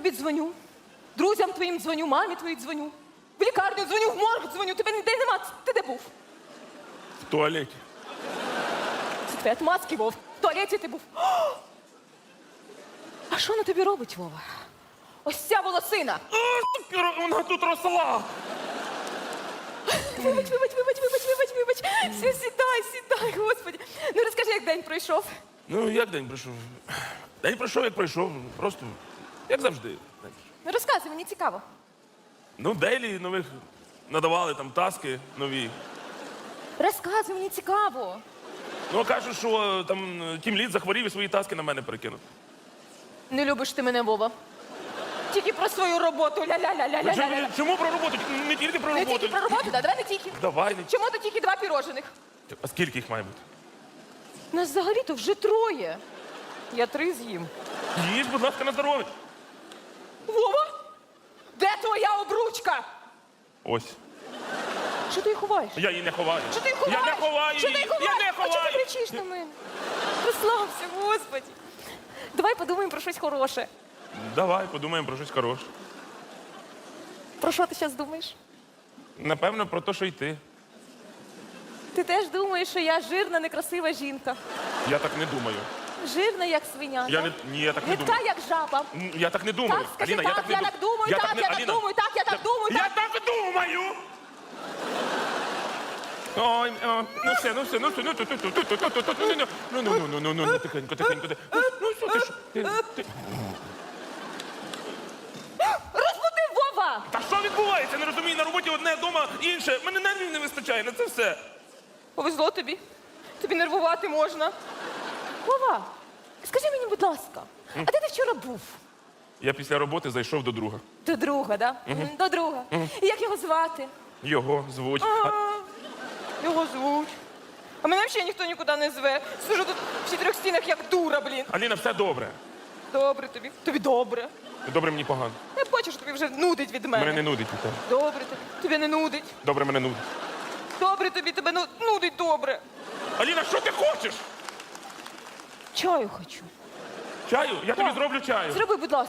дзвоню, друзям твоїм дзвоню, мамі твоїй дзвоню. В лікарню дзвоню, в морг дзвоню, тебе ніде нема. Ти де був? В туалеті. Це твоя отмазки, Вов. В туалеті ти був. О! А що на тобі робить, Вова? Ось ця волосина. Вона тут росла. Вибач, вибач, вибач, вибач, вибач, вибач. Все, сідай, сідай, господи. Ну розкажи, як день пройшов. Ну, як день пройшов? День пройшов, як пройшов. Просто як завжди. Ну розказуй, мені цікаво. Ну, дейлі нових надавали там таски нові. Розказуй, мені цікаво. Ну, кажуть, що е, там тім лід захворів і свої таски на мене перекинув. Не любиш ти мене, Вова. Тільки про свою роботу. Ля-ля-ля-ля-ля-ля. Чому, чому про роботу? Не тільки про Не роботу. тільки про роботу, да, давай не тільки. Давай, не Чому то тільки два пірожених? А скільки їх має бути? Нас взагалі-то вже троє. Я три з'їм. Їж, будь ласка, на здоров'я. Вова? Де твоя обручка? Ось. Що ти її ховаєш? Я її не ховаю. Що ти ховаєш? Я не ховаю Що ти ховаєш? Я не А чого ти кричиш на мене? Розслабся, господи. Давай подумаємо про щось хороше. Давай, подумаємо про щось хороше. Про що ти зараз думаєш? Напевно, про те, що й ти. Ти теж думаєш, що я жирна, некрасива жінка. Я так не думаю. Жирна, як свиня. Я не, ні, я так не Гидка, думаю. як жаба. М, Я так не думаю. Так, скажи, Аліна, так, я так не я так думаю, так, не- я так Аліна, думаю, так, я так думаю, Я так. так думаю! Ой, о, ну все, ну все, ну все, ну ту- ту- ту- ту- ту- ту- ту- ту- ну, ну, ну, ну, ну, ну, ну, ну, тихенько, тихенько, тихенько. Ну, Ну, що ти, що? Ти- ти- Розбудив Вова! Та що відбувається? Не розумію, на роботі одне, вдома інше. Мене нервів не вистачає на це все. Повезло тобі. Тобі нервувати можна. Вова, скажи мені, будь ласка, а де ти вчора був? Я після роботи зайшов до друга. До друга, да? Мгм, До друга. І як його звати? Його звуть. А, А, Його звуть. А мене взагалі ніхто нікуди не зве. Сижу тут в чотирьох стінах, як дура, блін. Аліна, все добре. Добре тобі. Тобі добре. Добре мені погано. Я бачу, що тобі вже нудить від мене. Мене не нудить від тебе. Добре тобі. Тобі не нудить. Добре мене нудить. Добре тобі, тебе ну, нудить добре. Аліна, що ти хочеш? Чаю хочу. Чаю? Я тобі зроблю чаю. Зроби, будь ласка.